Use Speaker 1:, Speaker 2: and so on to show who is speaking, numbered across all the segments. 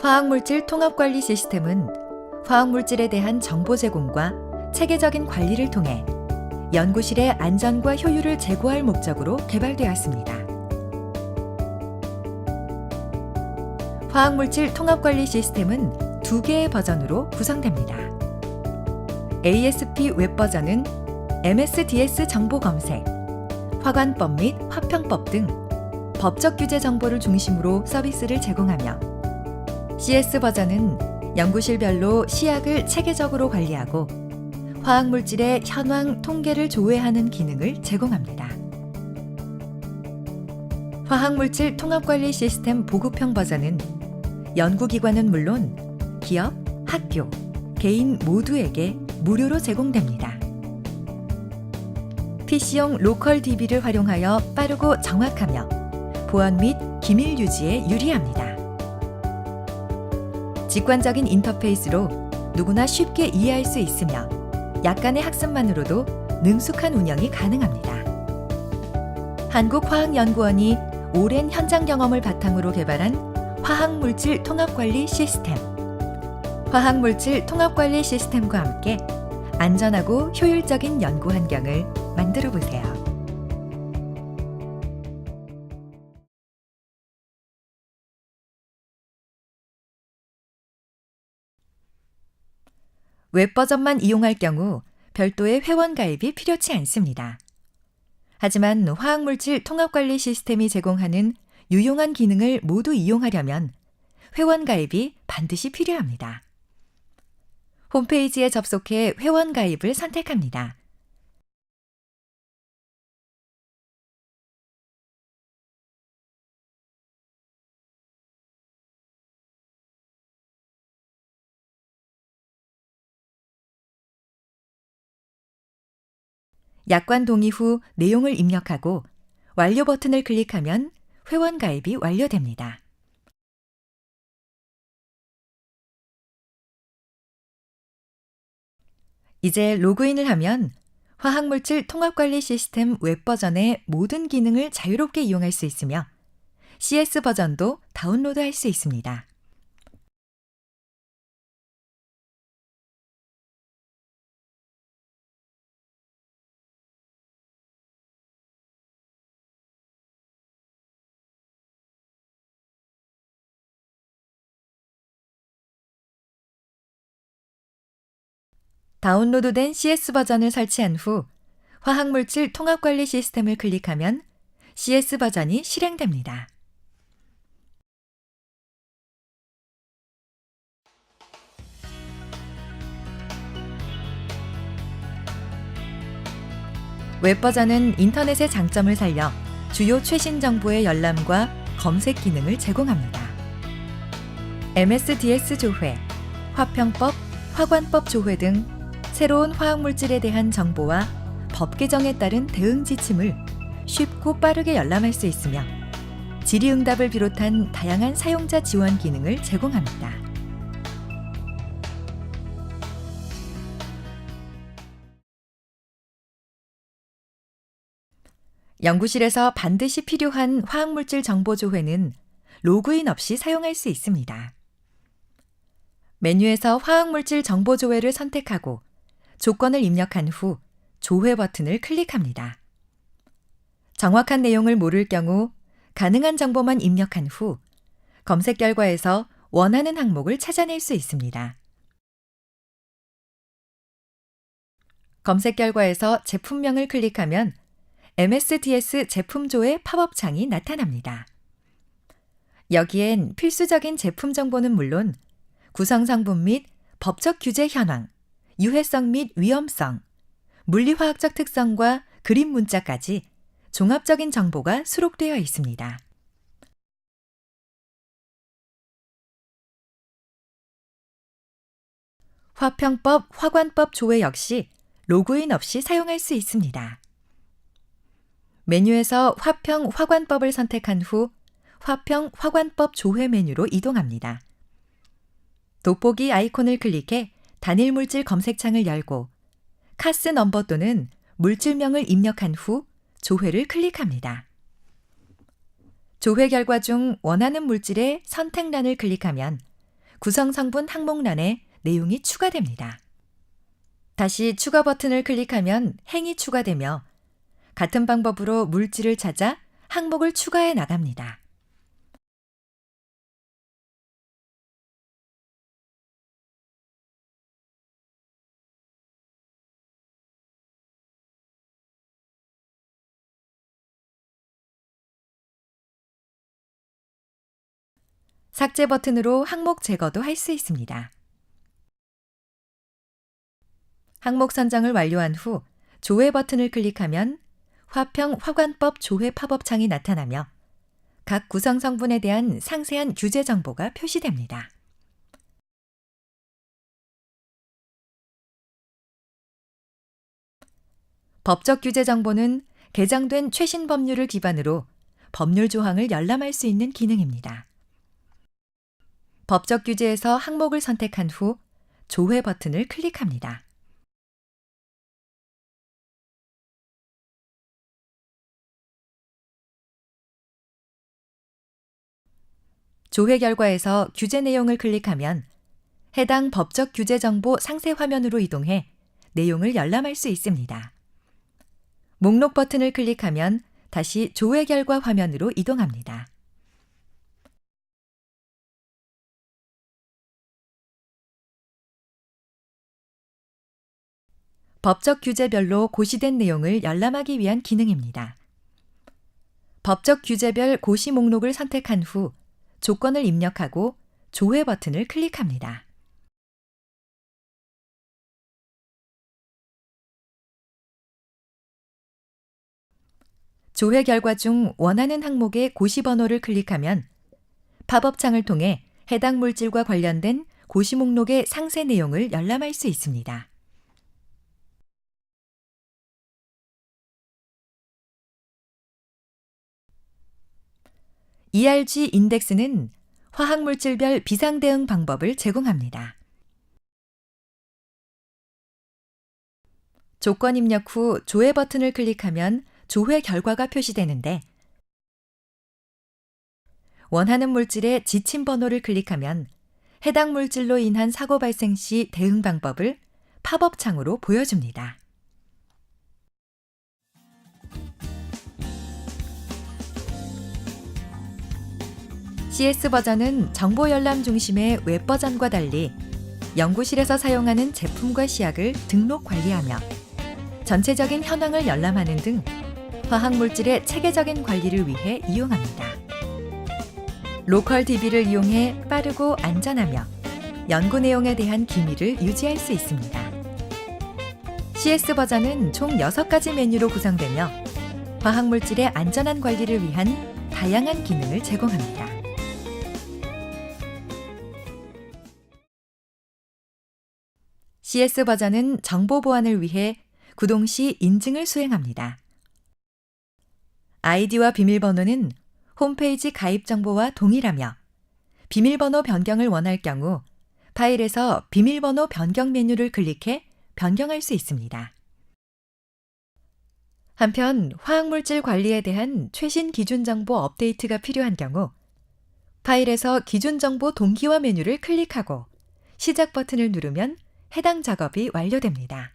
Speaker 1: 화학물질 통합관리 시스템은 화학물질에 대한 정보 제공과 체계적인 관리를 통해 연구실의 안전과 효율을 제고할 목적으로 개발되었습니다. 화학물질 통합관리 시스템은 두 개의 버전으로 구성됩니다. ASP 웹 버전은 MSDS 정보 검색, 화관법 및 화평법 등 법적 규제 정보를 중심으로 서비스를 제공하며 CS 버전은 연구실별로 시약을 체계적으로 관리하고 화학물질의 현황 통계를 조회하는 기능을 제공합니다. 화학물질 통합관리 시스템 보급형 버전은 연구기관은 물론 기업, 학교, 개인 모두에게 무료로 제공됩니다. PC용 로컬 DB를 활용하여 빠르고 정확하며 보안 및 기밀 유지에 유리합니다. 직관적인 인터페이스로 누구나 쉽게 이해할 수 있으며 약간의 학습만으로도 능숙한 운영이 가능합니다. 한국화학연구원이 오랜 현장 경험을 바탕으로 개발한 화학물질 통합관리 시스템. 화학물질 통합관리 시스템과 함께 안전하고 효율적인 연구 환경을 만들어 보세요. 웹 버전만 이용할 경우 별도의 회원 가입이 필요치 않습니다. 하지만 화학물질 통합관리 시스템이 제공하는 유용한 기능을 모두 이용하려면 회원 가입이 반드시 필요합니다. 홈페이지에 접속해 회원 가입을 선택합니다. 약관 동의 후 내용을 입력하고 완료 버튼을 클릭하면 회원 가입이 완료됩니다. 이제 로그인을 하면 화학물질 통합관리 시스템 웹 버전의 모든 기능을 자유롭게 이용할 수 있으며 CS 버전도 다운로드할 수 있습니다. 다운로드된 CS 버전을 설치한 후 화학물질 통합관리 시스템을 클릭하면 CS 버전이 실행됩니다. 웹 버전은 인터넷의 장점을 살려 주요 최신 정보의 열람과 검색 기능을 제공합니다. MSDS 조회, 화평법, 화관법 조회 등 새로운 화학물질에 대한 정보와 법 개정에 따른 대응 지침을 쉽고 빠르게 열람할 수 있으며 질의응답을 비롯한 다양한 사용자 지원 기능을 제공합니다. 연구실에서 반드시 필요한 화학물질 정보 조회는 로그인 없이 사용할 수 있습니다. 메뉴에서 화학물질 정보 조회를 선택하고 조건을 입력한 후 조회 버튼을 클릭합니다. 정확한 내용을 모를 경우 가능한 정보만 입력한 후 검색 결과에서 원하는 항목을 찾아낼 수 있습니다. 검색 결과에서 제품명을 클릭하면 MSDS 제품조의 팝업 창이 나타납니다. 여기엔 필수적인 제품 정보는 물론 구성 성분 및 법적 규제 현황, 유해성 및 위험성, 물리화학적 특성과 그림 문자까지 종합적인 정보가 수록되어 있습니다. 화평법, 화관법 조회 역시 로그인 없이 사용할 수 있습니다. 메뉴에서 화평 화관법을 선택한 후 화평 화관법 조회 메뉴로 이동합니다. 돋보기 아이콘을 클릭해 단일 물질 검색창을 열고 카스 넘버 또는 물질명을 입력한 후 조회를 클릭합니다. 조회 결과 중 원하는 물질의 선택란을 클릭하면 구성 성분 항목란에 내용이 추가됩니다. 다시 추가 버튼을 클릭하면 행이 추가되며 같은 방법으로 물질을 찾아 항목을 추가해 나갑니다. 삭제 버튼으로 항목 제거도 할 수 있습니다. 항목 선정을 완료한 후 조회 버튼을 클릭하면 화평 화관법 조회 팝업 창이 나타나며 각 구성 성분에 대한 상세한 규제 정보가 표시됩니다. 법적 규제 정보는 개정된 최신 법률을 기반으로 법률 조항을 열람할 수 있는 기능입니다. 법적 규제에서 항목을 선택한 후 조회 버튼을 클릭합니다. 조회 결과에서 규제 내용을 클릭하면 해당 법적 규제 정보 상세 화면으로 이동해 내용을 열람할 수 있습니다. 목록 버튼을 클릭하면 다시 조회 결과 화면으로 이동합니다. 법적 규제별로 고시된 내용을 열람하기 위한 기능입니다. 법적 규제별 고시 목록을 선택한 후 조건을 입력하고 조회 버튼을 클릭합니다. 조회 결과 중 원하는 항목의 고시 번호를 클릭하면 팝업 창을 통해 해당 물질과 관련된 고시 목록의 상세 내용을 열람할 수 있습니다. ERG 인덱스는 화학물질별 비상 대응 방법을 제공합니다. 조건 입력 후 조회 버튼을 클릭하면 조회 결과가 표시되는데 원하는 물질의 지침 번호를 클릭하면 해당 물질로 인한 사고 발생 시 대응 방법을 팝업 창으로 보여줍니다. CS 버전은 정보 열람 중심의 웹 버전과 달리 연구실에서 사용하는 제품과 시약을 등록 관리하며 전체적인 현황을 열람하는 등 화학 물질의 체계적인 관리를 위해 이용합니다. 로컬 DB를 이용해 빠르고 안전하며 연구 내용에 대한 기밀을 유지할 수 있습니다. CS 버전은 총 6가지 메뉴로 구성되며 화학 물질의 안전한 관리를 위한 다양한 기능을 제공합니다. CS 버전은 정보 보안을 위해 구동 시 인증을 수행합니다. 아이디와 비밀번호는 홈페이지 가입 정보와 동일하며 비밀번호 변경을 원할 경우 파일에서 비밀번호 변경 메뉴를 클릭해 변경할 수 있습니다. 한편 화학물질 관리에 대한 최신 기준 정보 업데이트가 필요한 경우 파일에서 기준 정보 동기화 메뉴를 클릭하고 시작 버튼을 누르면 해당 작업이 완료됩니다.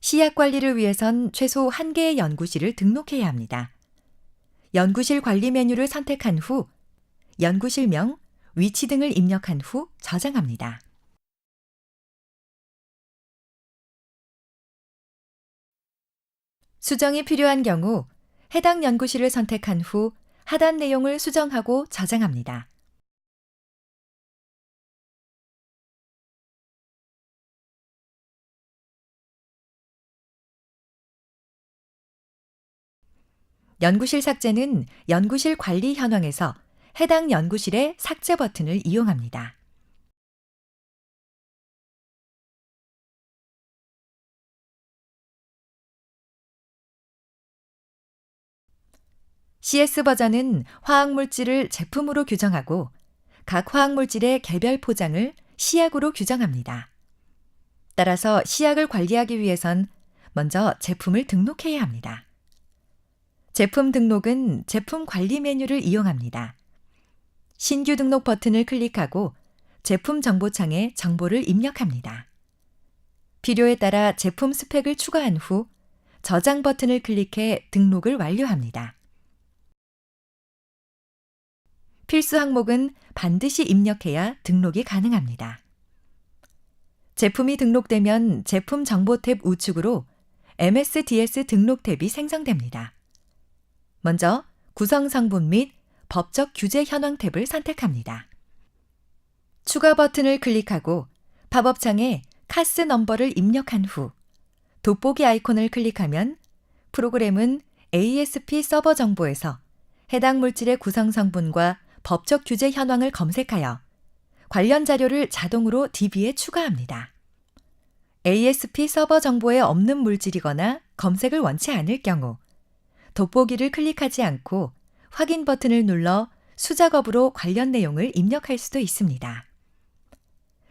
Speaker 1: 시약 관리를 위해선 최소 1개의 연구실을 등록해야 합니다. 연구실 관리 메뉴를 선택한 후 연구실명, 위치 등을 입력한 후 저장합니다. 수정이 필요한 경우 해당 연구실을 선택한 후 하단 내용을 수정하고 저장합니다. 연구실 삭제는 연구실 관리 현황에서 해당 연구실의 삭제 버튼을 이용합니다. CS 버전은 화학물질을 제품으로 규정하고 각 화학물질의 개별 포장을 시약으로 규정합니다. 따라서 시약을 관리하기 위해선 먼저 제품을 등록해야 합니다. 제품 등록은 제품 관리 메뉴를 이용합니다. 신규 등록 버튼을 클릭하고 제품 정보창에 정보를 입력합니다. 필요에 따라 제품 스펙을 추가한 후 저장 버튼을 클릭해 등록을 완료합니다. 필수 항목은 반드시 입력해야 등록이 가능합니다. 제품이 등록되면 제품 정보 탭 우측으로 MSDS 등록 탭이 생성됩니다. 먼저 구성 성분 및 법적 규제 현황 탭을 선택합니다. 추가 버튼을 클릭하고 팝업창에 카스 넘버를 입력한 후 돋보기 아이콘을 클릭하면 프로그램은 ASP 서버 정보에서 해당 물질의 구성 성분과 법적 규제 현황을 검색하여 관련 자료를 자동으로 DB에 추가합니다. ASP 서버 정보에 없는 물질이거나 검색을 원치 않을 경우 돋보기를 클릭하지 않고 확인 버튼을 눌러 수작업으로 관련 내용을 입력할 수도 있습니다.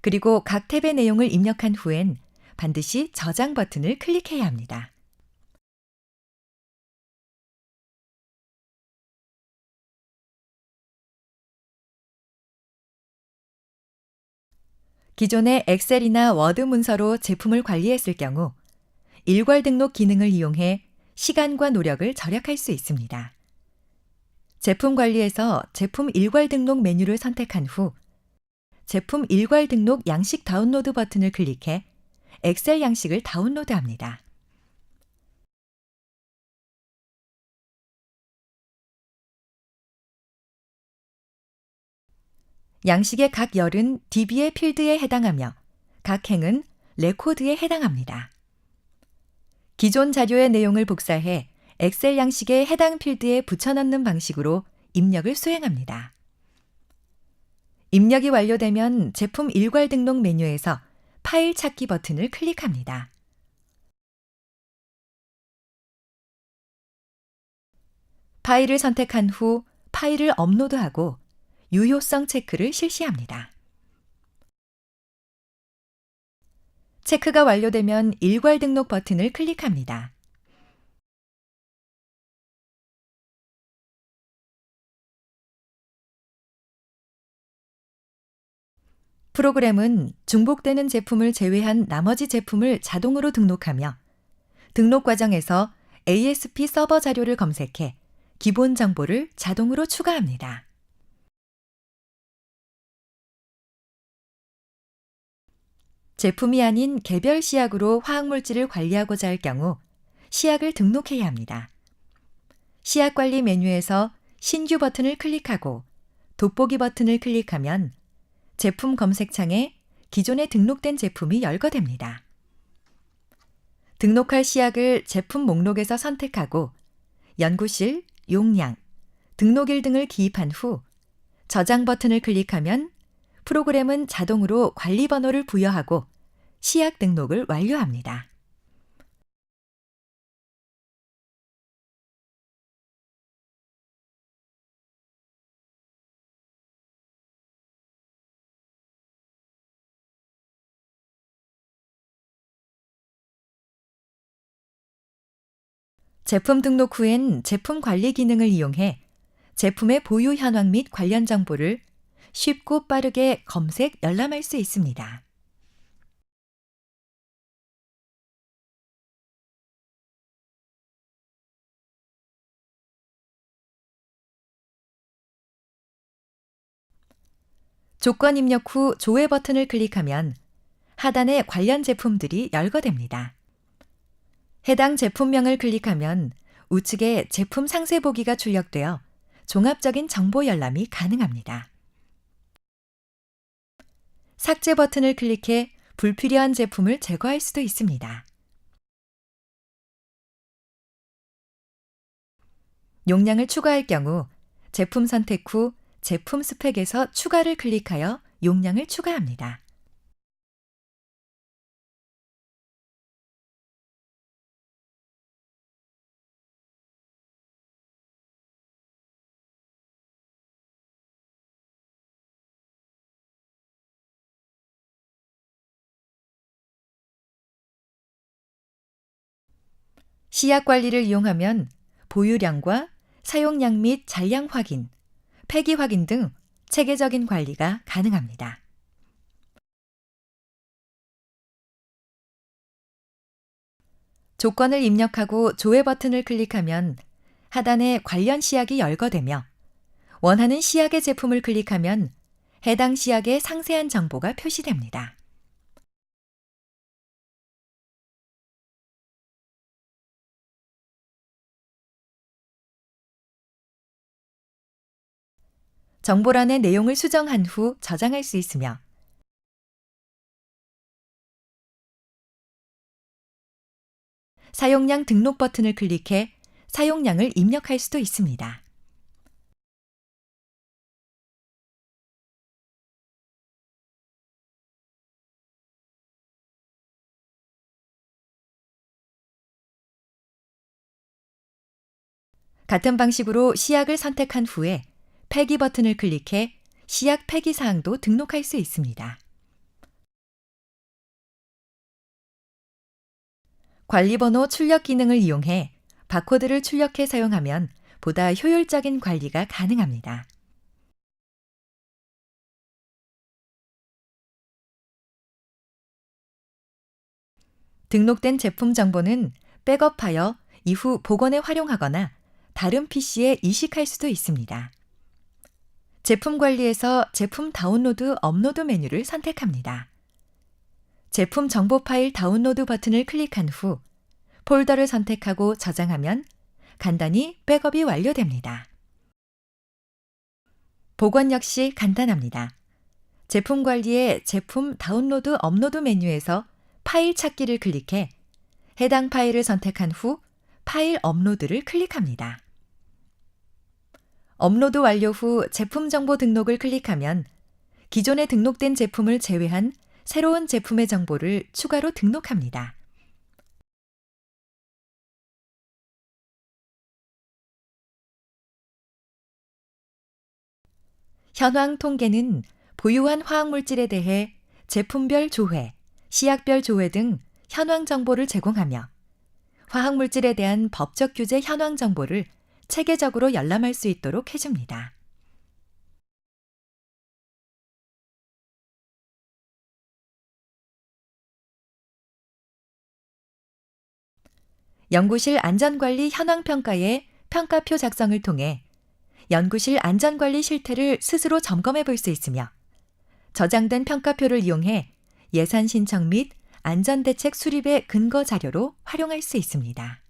Speaker 1: 그리고 각 탭의 내용을 입력한 후엔 반드시 저장 버튼을 클릭해야 합니다. 기존의 엑셀이나 워드 문서로 제품을 관리했을 경우 일괄 등록 기능을 이용해 시간과 노력을 절약할 수 있습니다. 제품 관리에서 제품 일괄 등록 메뉴를 선택한 후 제품 일괄 등록 양식 다운로드 버튼을 클릭해 엑셀 양식을 다운로드합니다. 양식의 각 열은 DB의 필드에 해당하며 각 행은 레코드에 해당합니다. 기존 자료의 내용을 복사해 엑셀 양식의 해당 필드에 붙여넣는 방식으로 입력을 수행합니다. 입력이 완료되면 제품 일괄 등록 메뉴에서 파일 찾기 버튼을 클릭합니다. 파일을 선택한 후 파일을 업로드하고 유효성 체크를 실시합니다. 체크가 완료되면 일괄 등록 버튼을 클릭합니다. 프로그램은 중복되는 제품을 제외한 나머지 제품을 자동으로 등록하며 등록 과정에서 ASP 서버 자료를 검색해 기본 정보를 자동으로 추가합니다. 제품이 아닌 개별 시약으로 화학물질을 관리하고자 할 경우 시약을 등록해야 합니다. 시약 관리 메뉴에서 신규 버튼을 클릭하고 돋보기 버튼을 클릭하면 제품 검색창에 기존에 등록된 제품이 열거됩니다. 등록할 시약을 제품 목록에서 선택하고 연구실, 용량, 등록일 등을 기입한 후 저장 버튼을 클릭하면 프로그램은 자동으로 관리 번호를 부여하고 시약 등록을 완료합니다. 제품 등록 후엔 제품 관리 기능을 이용해 제품의 보유 현황 및 관련 정보를 쉽고 빠르게 검색, 열람할 수 있습니다. 조건 입력 후 조회 버튼을 클릭하면 하단에 관련 제품들이 열거됩니다. 해당 제품명을 클릭하면 우측에 제품 상세 보기가 출력되어 종합적인 정보 열람이 가능합니다. 삭제 버튼을 클릭해 불필요한 제품을 제거할 수도 있습니다. 용량을 추가할 경우 제품 선택 후 제품 스펙에서 추가를 클릭하여 용량을 추가합니다. 시약 관리를 이용하면 보유량과 사용량 및 잔량 확인, 폐기 확인 등 체계적인 관리가 가능합니다. 조건을 입력하고 조회 버튼을 클릭하면 하단에 관련 시약이 열거되며 원하는 시약의 제품을 클릭하면 해당 시약의 상세한 정보가 표시됩니다. 정보란의 내용을 수정한 후 저장할 수 있으며 사용량 등록 버튼을 클릭해 사용량을 입력할 수도 있습니다. 같은 방식으로 시약을 선택한 후에 폐기 버튼을 클릭해 시약 폐기 사항도 등록할 수 있습니다. 관리번호 출력 기능을 이용해 바코드를 출력해 사용하면 보다 효율적인 관리가 가능합니다. 등록된 제품 정보는 백업하여 이후 복원에 활용하거나 다른 PC에 이식할 수도 있습니다. 제품 관리에서 제품 다운로드 업로드 메뉴를 선택합니다. 제품 정보 파일 다운로드 버튼을 클릭한 후 폴더를 선택하고 저장하면 간단히 백업이 완료됩니다. 복원 역시 간단합니다. 제품 관리의 제품 다운로드 업로드 메뉴에서 파일 찾기를 클릭해 해당 파일을 선택한 후 파일 업로드를 클릭합니다. 업로드 완료 후 제품 정보 등록을 클릭하면 기존에 등록된 제품을 제외한 새로운 제품의 정보를 추가로 등록합니다. 현황 통계는 보유한 화학물질에 대해 제품별 조회, 시약별 조회 등 현황 정보를 제공하며 화학물질에 대한 법적 규제 현황 정보를 체계적으로 열람할 수 있도록 해줍니다. 연구실 안전관리 현황평가의 평가표 작성을 통해 연구실 안전관리 실태를 스스로 점검해 볼 수 있으며 저장된 평가표를 이용해 예산 신청 및 안전대책 수립의 근거 자료로 활용할 수 있습니다.